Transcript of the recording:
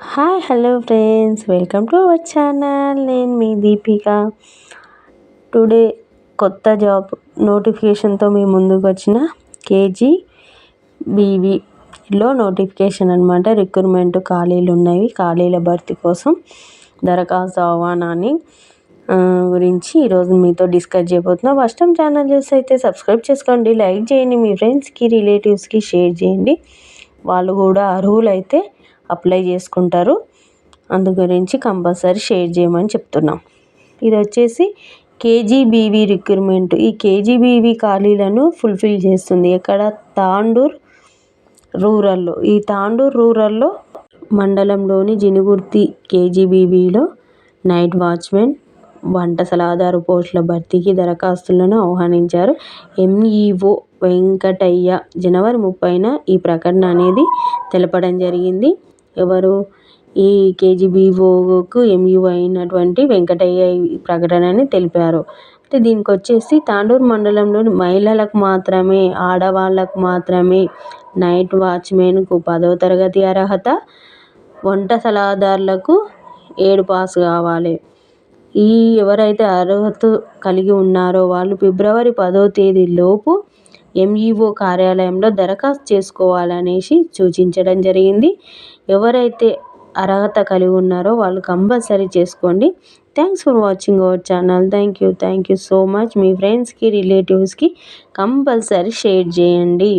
Hi hello friends. Welcome to our channel. నేను మీ Deepika. Today కొత్త జాబ్ నోటిఫికేషన్తో మీ ముందుకు వచ్చిన కేజీ బీవీలో నోటిఫికేషన్ అనమాట రిక్రూట్మెంట్ ఖాళీలు ఉన్నాయి ఖాళీల భర్తీ కోసం దరఖాస్తు ఆహ్వానాన్ని గురించి ఈరోజు మీతో డిస్కస్ చేయబోతున్నా. ఫస్ట్ టైం ఛానల్ చూసి అయితే సబ్స్క్రైబ్ చేసుకోండి లైక్ చేయండి మీ ఫ్రెండ్స్కి రిలేటివ్స్కి షేర్ చేయండి. వాళ్ళు కూడా అర్హులైతే అప్లై చేసుకుంటారు. అందు గురించి కంపల్సరీ షేర్ చేయమని చెప్తున్నాం. ఇది వచ్చేసి కేజీబీవీ రిక్రూట్మెంట్. ఈ కేజీబీవీ ఖాళీలను ఫుల్ఫిల్ చేస్తుంది. ఎక్కడ? తాండూర్ రూరల్లో. ఈ తాండూర్ రూరల్లో మండలంలోని జినుగుర్తి కేజీబీవీలో నైట్ వాచ్మెన్ వంట సలహాదారు పోస్టుల భర్తీకి దరఖాస్తులను ఆహ్వానించారు. ఎంఈఓ వెంకటయ్య జనవరి ముప్పైన ఈ ప్రకటన అనేది తెలపడం జరిగింది. ఎవరు? ఈ కేజీబీఓకు ఎంఈఓ అయినటువంటి వెంకటయ్య ఈ ప్రకటనని తెలిపారు. అయితే దీనికి వచ్చేసి తాండూరు మండలంలోని మహిళలకు మాత్రమే ఆడవాళ్ళకు మాత్రమే నైట్ వాచ్మెన్కు పదవ తరగతి అర్హత వంట సలహాదారులకు ఏడు పాస్ కావాలి. ఈ ఎవరైతే అర్హత కలిగి ఉన్నారో వాళ్ళు ఫిబ్రవరి పదో తేదీలోపు ఎంఈఓ కార్యాలయంలో దరఖాస్తు చేసుకోవాలనేసి సూచించడం జరిగింది. ఎవరైతే అర్హత కలిగి ఉన్నారో వాళ్ళు కంపల్సరీ చేసుకోండి. Thanks for watching our channel thank you thank you so much మీ ఫ్రెండ్స్కి రిలేటివ్స్కి కంపల్సరీ షేర్ చేయండి.